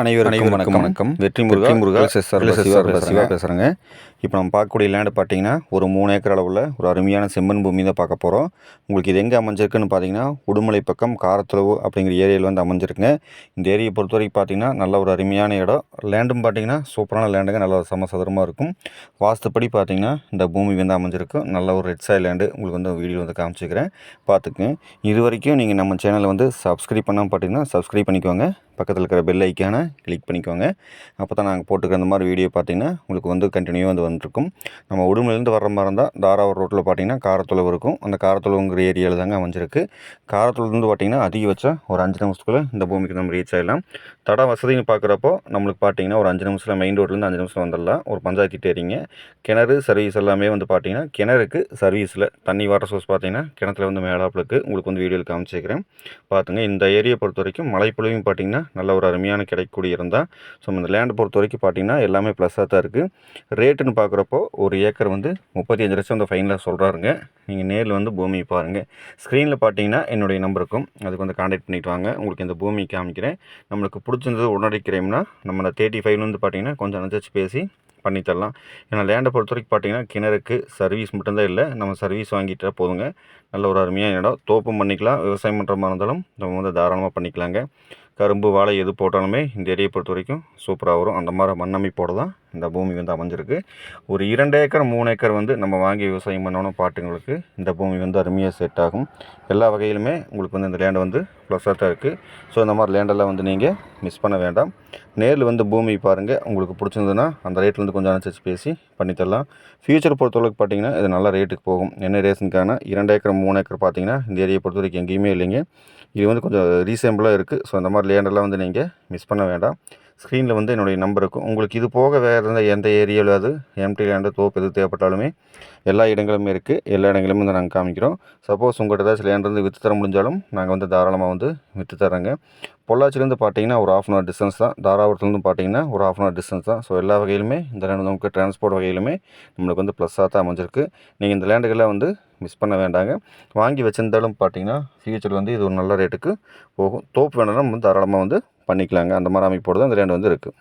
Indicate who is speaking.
Speaker 1: அனைவருக்கும் வணக்கம். வணக்கம். வெற்றி முருகா முருகா சிவா பேசுகிறேங்க இப்போ நம்ம பார்க்கக்கூடிய லேண்டு பார்த்தீங்கன்னா ஒரு மூணு ஏக்கர் அளவில் ஒரு அருமையான செம்மண் பூமி தான் பார்க்க போகிறோம் உங்களுக்கு இது எங்கே அமைஞ்சிருக்குன்னு பார்த்தீங்கன்னா உடுமலை பக்கம் காரத்துளவு அப்படிங்கிற ஏரியாவில் வந்து அமைஞ்சிருக்குங்க. இந்த ஏரியை பொறுத்த வரைக்கும் பார்த்தீங்கன்னா நல்ல ஒரு அருமையான இடம். லேண்டும் பார்த்தீங்கன்னா சூப்பரான லேண்டுங்க நல்ல ஒரு சமசதுரமாக இருக்கும். வாஸ்துப்படி பார்த்தீங்கன்னா இந்த பூமி வந்து அமைஞ்சிருக்கு. நல்ல ஒரு ரெட் சாய் லேண்டு உங்களுக்கு வந்து வீடியோ வந்து காமிச்சிக்கிறேன். பார்த்துக்குங்க. இது வரைக்கும் நீங்கள் நம்ம சேனலை வந்து சப்ஸ்கிரைப் பண்ணாமல் பார்த்தீங்கன்னா சப்ஸ்கிரைப் பண்ணிக்கோங்க. பக்கத்தில் இருக்கிற பெல் ஐக்கானை கிளிக் பண்ணிக்கோங்க. அப்போ தான் நாங்கள் போட்டுக்கிற இந்த மாதிரி வீடியோ பார்த்தீங்கன்னா உங்களுக்கு வந்து கண்டினியூவாக வந்து வந்துருக்கும். நம்ம உடுமலேருந்து வர மாதிரி இருந்தால் தாராவூர் ரோட்டில் பார்த்தீங்கன்னா காரத்துளவு இருக்கும். அந்த காரத்துளவுங்கிற ஏரியாவில் தாங்க அமைஞ்சிருக்கு. காரத்துளவுலேருந்து பார்த்தீங்கன்னா அதிகபட்சம் ஒரு அஞ்சு நிமிஷத்துக்குள்ளே இந்த பூமிக்கு நம்ம ரீச் ஆகிடலாம் தட வசதின்னு பார்க்குறப்போ நம்மளுக்கு பார்த்தீங்கன்னா ஒரு அஞ்சு நிமிஷத்தில் மெயின் ரோட்லேருந்து அஞ்சு நிமிஷம் வந்துடலாம். ஒரு பஞ்சாயத்து டேரிங்க கிணறு சர்வீஸ் எல்லாமே வந்து பார்த்தீங்கன்னா கிணறுக்கு சர்வீஸில் தண்ணி வாட்டர் சோர்ஸ் பார்த்தீங்கன்னா கிணத்துல வந்து மேலாப்பிலுக்கு உங்களுக்கு வந்து வீடியோவில் காமிச்சிக்கிறேன் பார்த்துங்க இந்த ஏரியை பொறுத்த வரைக்கும் மழைப்பொழிவும் பார்த்தீங்கன்னா நல்ல ஒரு அருமையான கிடைக்கக்கூடிய இருந்தால் ஸோ இந்த லேண்டை பொறுத்த வரைக்கும் பார்த்தீங்கன்னா எல்லாமே ப்ளஸ்ஸாக தான் இருக்குது ரேட்டுன்னு பார்க்குறப்போ ஒரு ஏக்கர் வந்து முப்பத்தி அஞ்சு லட்சம் அந்த ஃபைனலாக சொல்கிறாருங்க நீங்கள் நேரில் வந்து பூமி பாருங்கள் ஸ்க்ரீனில் பார்த்தீங்கன்னா என்னுடைய நம்பருக்கும் அதுக்கு வந்து காண்டாக்ட் பண்ணிட்டு வாங்க. உங்களுக்கு இந்த பூமி காமிக்கிறேன். நம்மளுக்கு பிடிச்சிருந்தது உடனடி நம்ம அந்த தேர்ட்டி ஃபைவ் வந்து பார்த்தீங்கன்னா கொஞ்சம் அனுசரிச்சு பேசி பண்ணித்தரலாம் ஏன்னா லேண்டை பொறுத்த வரைக்கும் பார்த்தீங்கன்னா கிணறுக்கு சர்வீஸ் மட்டும்தான் இல்லை நம்ம சர்வீஸ் வாங்கிட்டா போதுங்க. நல்ல ஒரு அருமையான இடம். தோப்பும் பண்ணிக்கலாம். விவசாயம் பண்ணுற மாதிரி இருந்தாலும் நம்ம வந்து தாராளமாக பண்ணிக்கலாங்க. கரும்பு வாழை எது போட்டாலுமே இந்த ஏரியை பொறுத்த வரைக்கும் சூப்பராக வரும். அந்த மாதிரி மண்ணமைப்போடு தான் இந்த பூமி வந்து அமைஞ்சிருக்கு. ஒரு இரண்டு ஏக்கர் மூணு ஏக்கர் வந்து நம்ம வாங்கி விவசாயம் பண்ணணும் பாட்டுங்களுக்கு இந்த பூமி வந்து அருமையாக செட் ஆகும். எல்லா வகையிலுமே உங்களுக்கு வந்து இந்த லேண்டை வந்து ப்ளஸ்ஸாக தான் இருக்குது ஸோ இந்த மாதிரி லேண்டெல்லாம் வந்து நீங்கள் மிஸ் பண்ண வேண்டாம். நேரில் வந்து பூமி பாருங்கள் உங்களுக்கு பிடிச்சிருந்ததுன்னா அந்த ரேட்லேருந்து கொஞ்சம் அனுசரித்து பேசி பண்ணித்தரலாம் ஃபியூச்சர் பொறுத்தளவுக்கு பார்த்தீங்கன்னா இது நல்ல ரேட்டுக்கு போகும். என்ன ரேஷனுக்கான இரண்டு ஏக்கர் மூணு ஏக்கர் பார்த்தீங்கன்னா இந்த ஏரியை பொறுத்த வரைக்கும் எங்கேயுமே இல்லைங்க. இது வந்து கொஞ்சம் ரீசனபிளாக இருக்குது ஸோ அந்த மாதிரி லேண்டெல்லாம் வந்து நீங்கள் மிஸ் பண்ண வேண்டாம் ஸ்க்ரீனில் வந்து என்னுடைய நம்பர் இருக்கும். உங்களுக்கு இது போக வேறு எந்த எந்த ஏரியாவில் அது எம்டி லேண்டு தோப்பு எது தேவைப்பட்டாலுமே எல்லா இடங்களுமே இருக்குது எல்லா இடங்களுமே வந்து நாங்கள் காமிக்கிறோம். சப்போஸ் உங்கள்கிட்ட ஏதாச்சும் லேண்ட் வந்து விற்று தர முடிஞ்சாலும் நாங்கள் வந்து தாராளமாக வந்து விற்று தரோங்க பொள்ளாச்சிலேருந்து பார்த்தீங்கன்னா ஒரு ஆஃப் அன் ஹவர் டிஸ்டன்ஸ் தான். தாராபுரத்துலேருந்து பார்த்தீங்கன்னா ஒரு ஆஃப் அன் ஹவர் டிஸ்டன்ஸ் தான். ஸோ எல்லா வகையிலுமே இந்த லேண்ட் நமக்கு டிரான்ஸ்போர்ட் வகையிலுமே நம்மளுக்கு வந்து ப்ளஸ்ஸாக தான் அமைஞ்சிருக்கு. நீங்கள் இந்த லேண்டுகளை வந்து மிஸ் பண்ண வேண்டாங்க. வாங்கி வச்சிருந்தாலும் பார்த்தீங்கன்னா ஃபியூச்சர் வந்து இது ஒரு நல்ல ரேட்டுக்கு போகும். தோப்பு வேணும்னா நம்ம தாராளமாக வந்து பண்ணிக்கலாங்க. அந்த மாதிரி அமைப்போடு தான் இந்த லேண்ட் வந்து இருக்குது